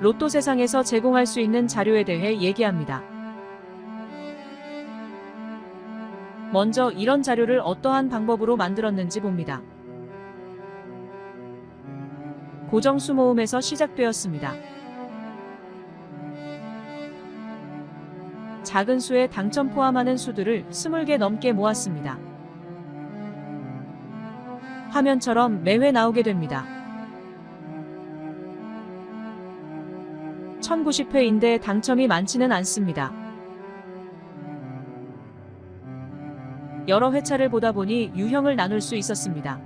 로또 세상에서 제공할 수 있는 자료에 대해 얘기합니다. 먼저 이런 자료를 어떠한 방법으로 만들었는지 봅니다. 고정수 모음에서 시작되었습니다. 작은 수에 당첨 포함하는 수들을 20개 넘게 모았습니다. 화면처럼 매회 나오게 됩니다. 1090회인데 당첨이 많지는 않습니다. 여러 회차를 보다 보니 유형을 나눌 수 있었습니다.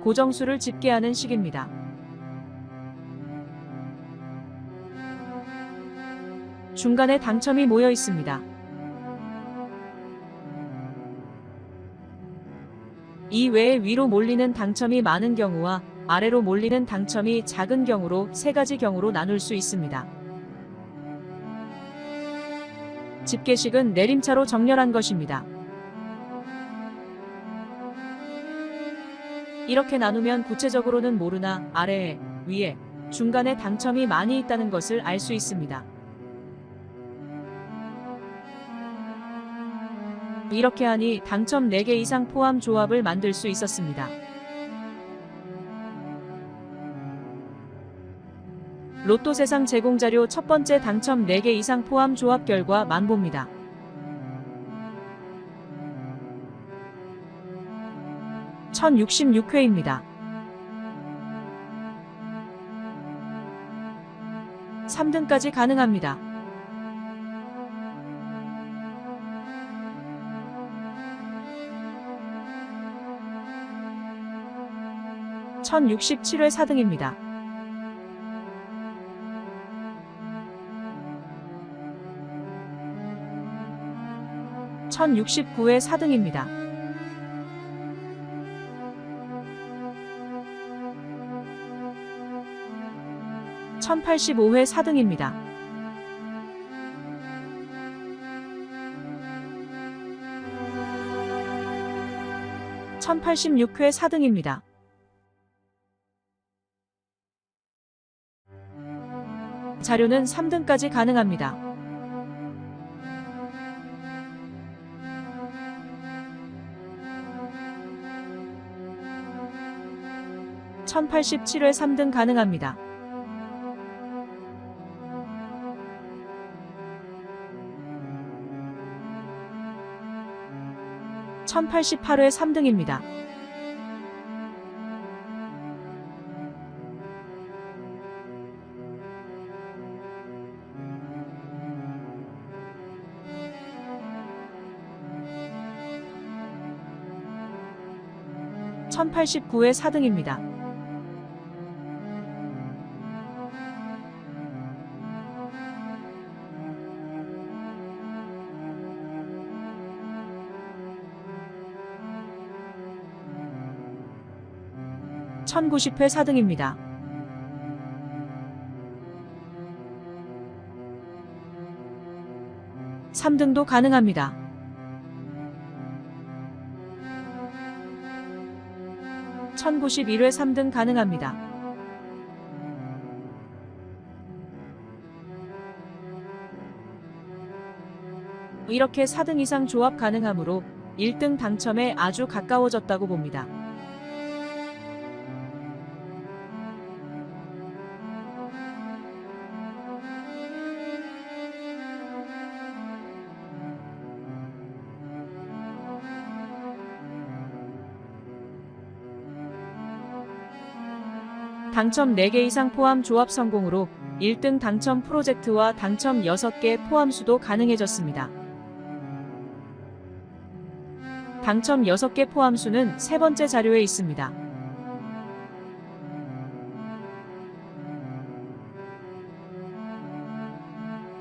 고정수를 집계하는 식입니다. 중간에 당첨이 모여 있습니다. 이 외에 위로 몰리는 당첨이 많은 경우와 아래로 몰리는 당첨이 작은 경우로 세 가지 경우로 나눌 수 있습니다. 집계식은 내림차로 정렬한 것입니다. 이렇게 나누면 구체적으로는 모르나 아래에, 위에, 중간에 당첨이 많이 있다는 것을 알 수 있습니다. 이렇게 하니 당첨 4개 이상 포함 조합을 만들 수 있었습니다. 로또 세상 제공 자료 첫 번째 당첨 4개 이상 포함 조합 결과 만봅니다. (1066회입니다) 3등까지 가능합니다. (1067회) 4등입니다. 1069회 4등입니다. (1085회) 4등입니다. (1086회) 4등입니다. 자료는 3등까지 가능합니다. 1087회 3등 가능합니다. (1088회) 3등입니다. (1089회) 4등입니다. (1090회) 4등입니다. (3등도) 가능합니다. (1091회) 3등 가능합니다. 이렇게 4등 이상 조합 가능하므로 1등 당첨에 아주 가까워졌다고 봅니다. 당첨 4개 이상 포함 조합 성공으로 1등 당첨 프로젝트와 당첨 6개 포함수도 가능해졌습니다. 당첨 6개 포함수는 세 번째 자료에 있습니다.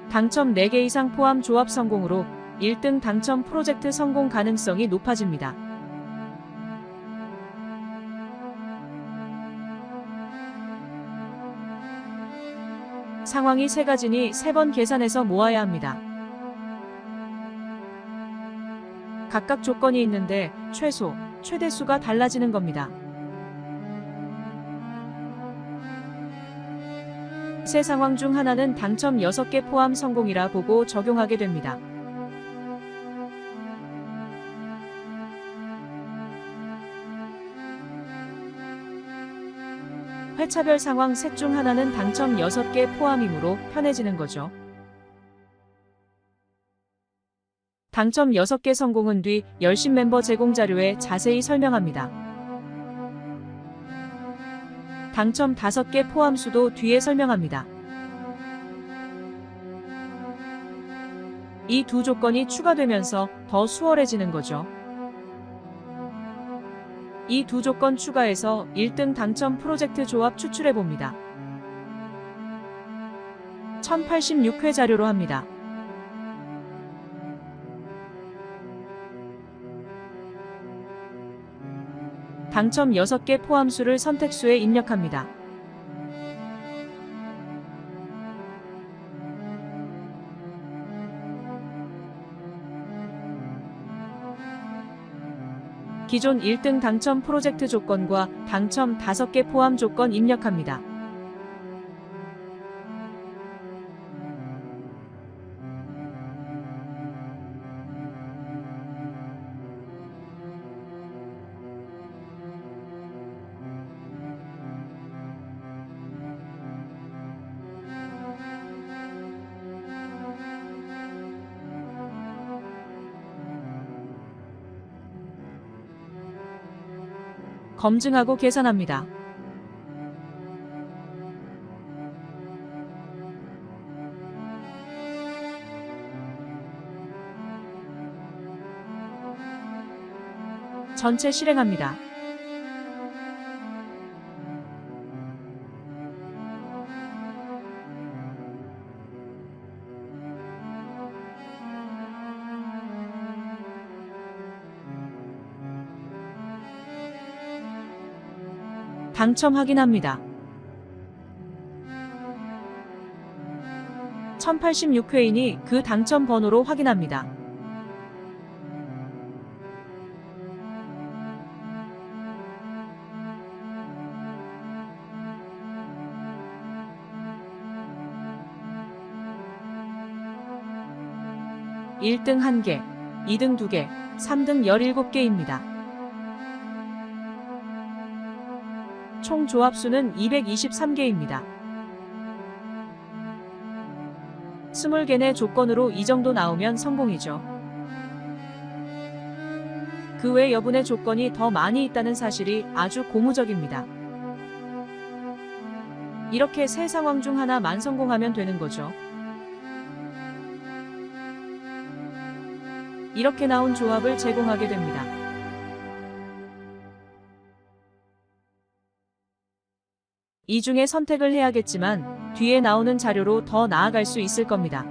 당첨 4개 이상 포함 조합 성공으로 1등 당첨 프로젝트 성공 가능성이 높아집니다. 상황이 세 가지니 세 번 계산해서 모아야 합니다. 각각 조건이 있는데 최소, 최대수가 달라지는 겁니다. 세 상황 중 하나는 당첨 6개 포함 성공이라 보고 적용하게 됩니다. 차별 상황 셋 중 하나는 당첨 6개 포함이므로 편해지는 거죠. 당첨 6개 성공은 뒤 열심 멤버 제공 자료에 자세히 설명합니다. 당첨 5개 포함 수도 뒤에 설명합니다. 이 두 조건이 추가되면서 더 수월해지는 거죠. 이 두 조건 추가해서 1등 당첨 프로젝트 조합 추출해 봅니다. 1086회 자료로 합니다. 당첨 6개 포함수를 선택수에 입력합니다. 기존 1등 당첨 프로젝트 조건과 당첨 5개 포함 조건 입력합니다. 검증하고 계산합니다. 전체 실행합니다. 당첨 확인합니다. 1086회이니 그 당첨 번호로 확인합니다. (1등 1개) (2등 2개) (3등 17개입니다) 총 조합수는 223개입니다. 20개 내 조건으로 이 정도 나오면 성공이죠. 그 외 여분의 조건이 더 많이 있다는 사실이 아주 고무적입니다. 이렇게 세 상황 중 하나만 성공하면 되는 거죠. 이렇게 나온 조합을 제공하게 됩니다. 이 중에 선택을 해야겠지만 뒤에 나오는 자료로 더 나아갈 수 있을 겁니다.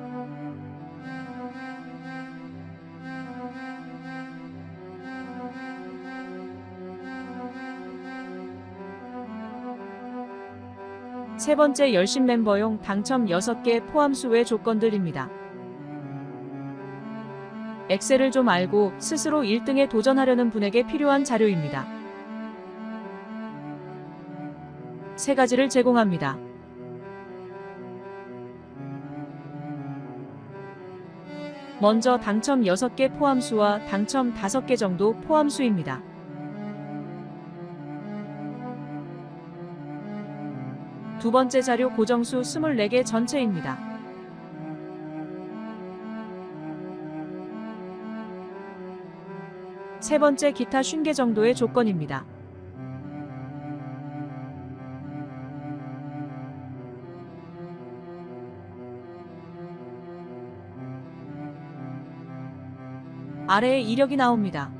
세 번째 열심 멤버용 당첨 6개 포함수 외 조건들입니다. 엑셀을 좀 알고 스스로 1등에 도전하려는 분에게 필요한 자료입니다. 세 가지를 제공합니다. 먼저 당첨 6개 포함수와 당첨 5개 정도 포함수입니다. 두 번째 자료 고정수 24개 전체입니다. 세 번째 기타 50개 정도의 조건입니다. 아래에 이력이 나옵니다.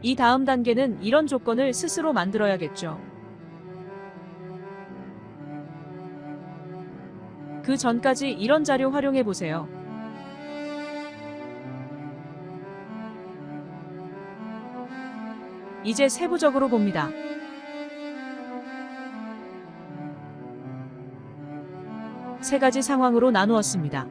이 다음 단계는 이런 조건을 스스로 만들어야겠죠. 그 전까지 이런 자료 활용해 보세요. 이제 세부적으로 봅니다. 세 가지 상황으로 나누었습니다.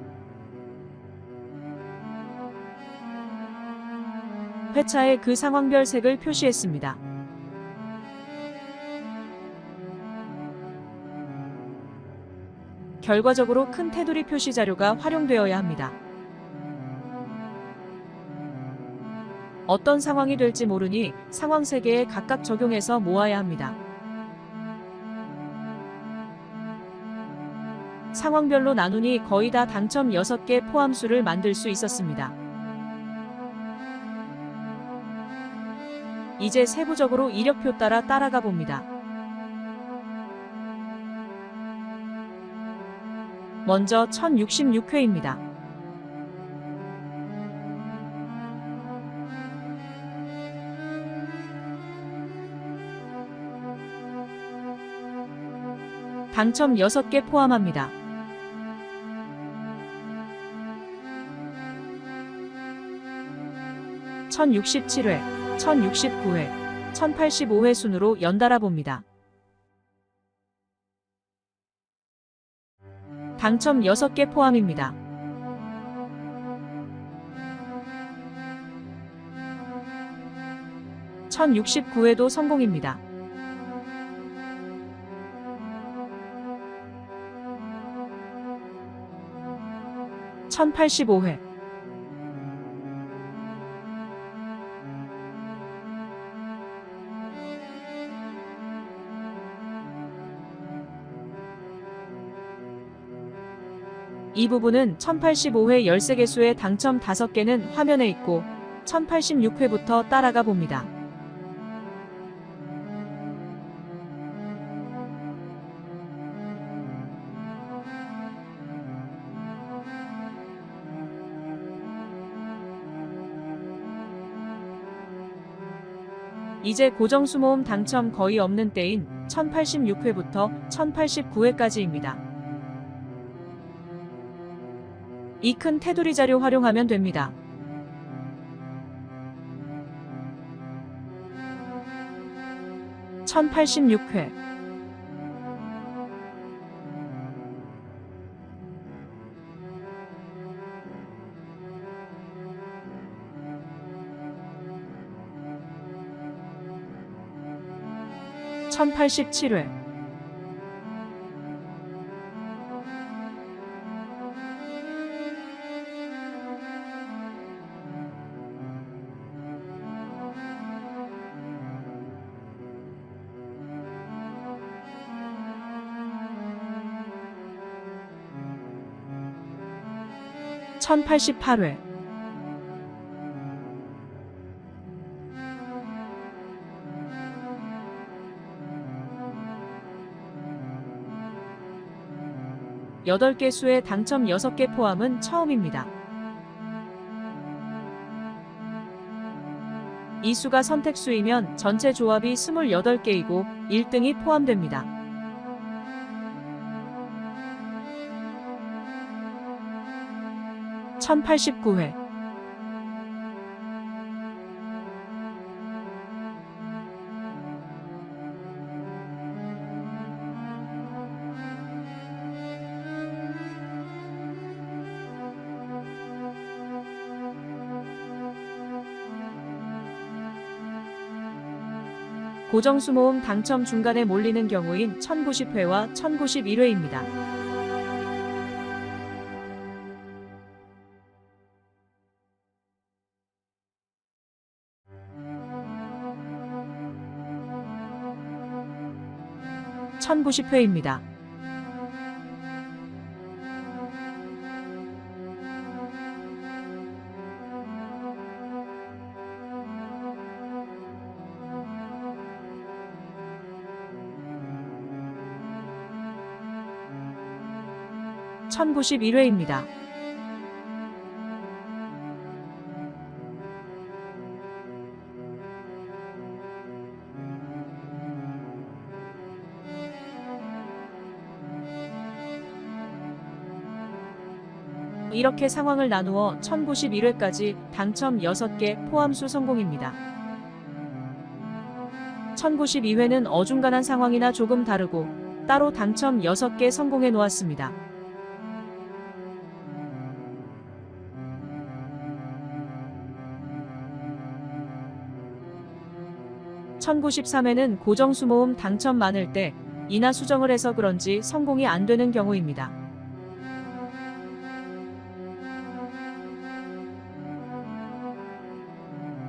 회차에 그 상황별 색을 표시했습니다. 결과적으로 큰 테두리 표시 자료가 활용되어야 합니다. 어떤 상황이 될지 모르니 상황 3개에 각각 적용해서 모아야 합니다. 상황별로 나누니 거의 다 당첨 6개 포함수를 만들 수 있었습니다. 이제 세부적으로 이력표 따라 따라가 봅니다. 먼저 1066회입니다. 당첨 6개 포함합니다. (1067회) (1069회) (1085회) 순으로 연달아 봅니다. 당첨 6개 포함입니다. (1069회도) 성공입니다. (1085회) 이 부분은 1085회 13개 수의 당첨 5개는 화면에 있고 1086회부터 따라가 봅니다. 이제 고정수모음 당첨 거의 없는 때인 1086회부터 1089회까지입니다. 이 큰 테두리 자료 활용하면 됩니다. (1086회) (1087회) (1088회) 여덟 개 수의 당첨 6개 포함은 처음입니다. 이 수가 선택수이면 전체 조합이 28개이고 1등이 포함됩니다. (1089회) 고정수 모음 당첨 중간에 몰리는 경우인 1090회와 1091회입니다. (1090회입니다) (1091회입니다) 이렇게 상황을 나누어 1091회까지 당첨 6개 포함수 성공입니다. 1092회는 어중간한 상황이나 조금 다르고 따로 당첨 6개 성공해 놓았습니다. 1093회는 고정수모음 당첨 많을 때 이나 수정을 해서 그런지 성공이 안 되는 경우입니다.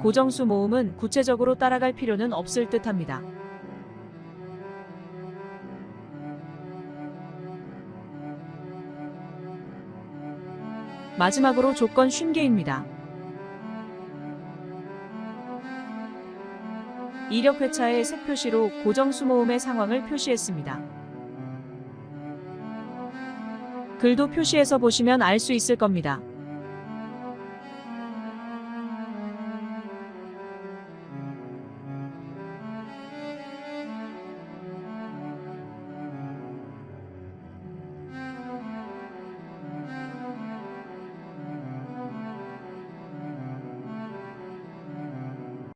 고정수 모음은 구체적으로 따라갈 필요는 없을 듯 합니다. 마지막으로 조건 쉰개입니다. 이력 회차의 색 표시로 고정수 모음의 상황을 표시했습니다. 글도 표시해서 보시면 알 수 있을 겁니다.